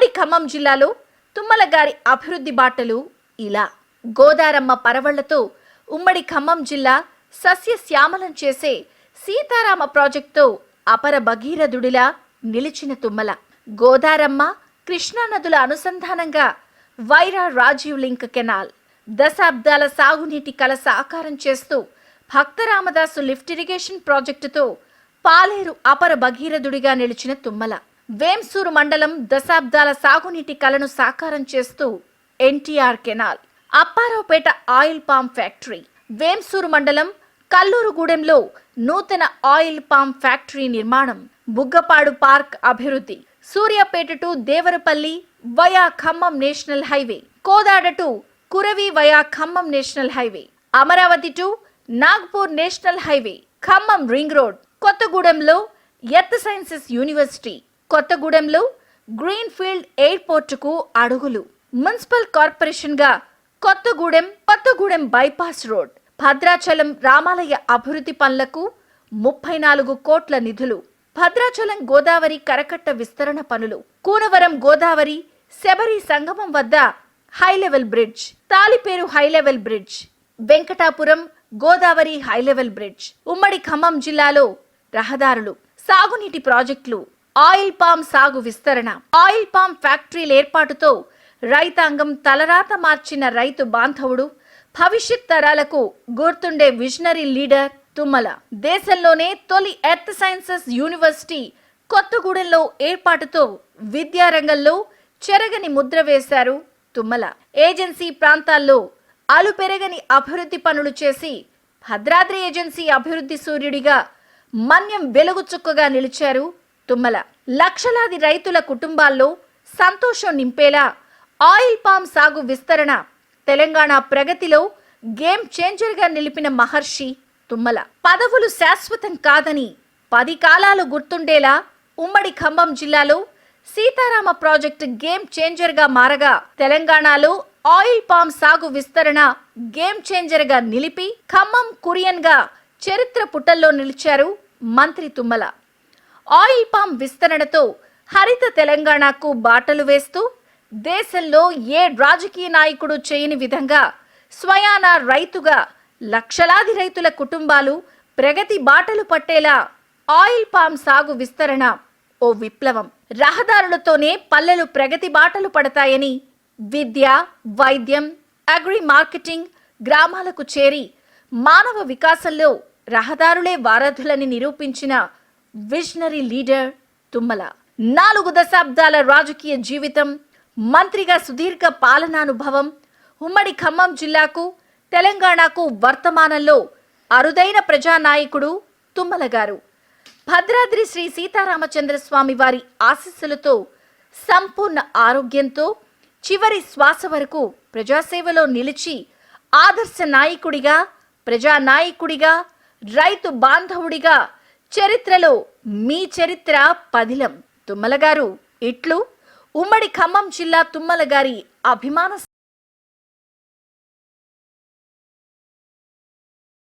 ఉమ్మడి ఖమ్మం జిల్లాలో తుమ్మలగారి అభివృద్ధి బాటలు ఇలా. గోదారమ్మ పరవళ్ళతో ఉమ్మడి ఖమ్మం జిల్లా సస్యశ్యామలం చేసే సీతారామ ప్రాజెక్టుతో అపర భగీరథుడిలా నిలిచిన తుమ్మల. గోదారమ్మ కృష్ణా నదుల అనుసంధానంగా వైరా రాజీవ్ లింక్ కెనాల్ దశాబ్దాల సాగునీటి కల సాకారం చేస్తూ భక్తరామదాసు లిఫ్ట్ ఇరిగేషన్ ప్రాజెక్టుతో పాలేరు అపర భగీరథుడిగా నిలిచిన తుమ్మల. వేంసూరు మండలం దశాబ్దాల సాగునీటి కలను సాకారం చేస్తూ NTR canal Apparaopeta oil palm factory Vemsoor మండలం కల్లూరుగూడెంలో నూతన ఆయిల్ పామ్ ఫ్యాక్టరీ నిర్మాణం బుగ్గపాడు పార్క్ అభివృద్ధి Suryapet to Devarapalli via Khammam national highway Kodad to Kuravi via Khammam national highway Amaravati to Nagpur national highway Khammam ring road కొత్తగూడెంలో earth sciences university కొత్తగూడెంలో green field ఎయిర్పోర్టుకు అడుగులు. Municipal కార్పొరేషన్గా Kothagudem Kothagudem bypass road Bhadrachalam రామాలయ అభివృద్ధి పనులకు ముప్పై నాలుగు కోట్ల నిధులు. భద్రాచలం గోదావరి కరకట్ట విస్తరణ పనులు. కూనవరం గోదావరి శబరి సంగమం వద్ద high level bridge. Taliperu high level bridge. Venkatapuram Godavari high level bridge. ఉమ్మడి ఖమ్మం జిల్లాలో రహదారులు. సాగునీటి ప్రాజెక్టులు. ఆయిల్ పామ్ సాగు విస్తరణ. ఆయిల్ పామ్ ఫ్యాక్టరీల ఏర్పాటుతో రైతాంగం తలరాత మార్చిన రైతు బాంధవుడు భవిష్యత్ తరాలకు గుర్తుండే విజనరీ లీడర్ తుమ్మల. దేశంలోనే తొలి ఎర్త్ సైన్సెస్ యూనివర్సిటీ కొత్తగూడెంలో ఏర్పాటుతో విద్యారంగంలో చెరగని ముద్ర వేశారు తుమ్మల. ఏజెన్సీ ప్రాంతాల్లో అలుపెరగని అభివృద్ధి పనులు చేసి భద్రాద్రి ఏజెన్సీ అభివృద్ధి సూర్యుడిగా మన్యం వెలుగు చుక్కగా నిలిచారు తుమ్మల. లక్షలాది రైతుల కుటుంబాల్లో సంతోషం నింపేలా ఆయిల్ పామ్ సాగు విస్తరణ. తెలంగాణ ప్రగతిలో గేమ్ చేంజర్గా నిలిపిన మహర్షి తుమ్మల. పదవులు శాశ్వతం కాదని పది కాలాలు గుర్తుండేలా ఉమ్మడి ఖమ్మం జిల్లాలో సీతారామ ప్రాజెక్టు గేమ్ చేంజర్గా మారగా తెలంగాణలో ఆయిల్ పామ్ సాగు విస్తరణ గేమ్ చేంజర్గా నిలిపి ఖమ్మం కురియన్గా చరిత్ర పుటల్లో నిలిచారు మంత్రి తుమ్మల. ఆయిల్ పామ్ విస్తరణతో హరిత తెలంగాణకు బాటలు వేస్తూ దేశంలో ఏ రాజకీయ నాయకుడు చేయని విధంగా స్వయాన రైతుగా లక్షలాది రైతుల కుటుంబాలు ప్రగతి బాటలు పట్టేలా ఆయిల్ పామ్ సాగు విస్తరణ ఓ విప్లవం. రహదారులతోనే పల్లెలు ప్రగతి బాటలు పడతాయని విద్య వైద్యం అగ్రి మార్కెటింగ్ గ్రామాలకు చేరి మానవ వికాసంలో రహదారులే వారధులని నిరూపించిన విజనరీ లీడర్ తుమ్మల. నాలుగు దశాబ్దాల రాజకీయ జీవితం మంత్రిగా సుదీర్ఘ పాలనానుభవం ఉమ్మడి ఖమ్మం జిల్లాకు తెలంగాణకు వర్తమానంలో అరుదైన ప్రజానాయకుడు తుమ్మల గారు. భద్రాద్రి శ్రీ సీతారామచంద్ర స్వామి వారి ఆశీస్సులతో సంపూర్ణ ఆరోగ్యంతో చివరి శ్వాస వరకు ప్రజాసేవలో నిలిచి ఆదర్శ నాయకుడిగా ప్రజానాయకుడిగా రైతు బాంధవుడిగా చరిత్రలో మీ చరిత్ర పదిలం. తుమ్మల గారు ఇట్లు ఉమ్మడి ఖమ్మం జిల్లా తుమ్మల గారి అభిమాన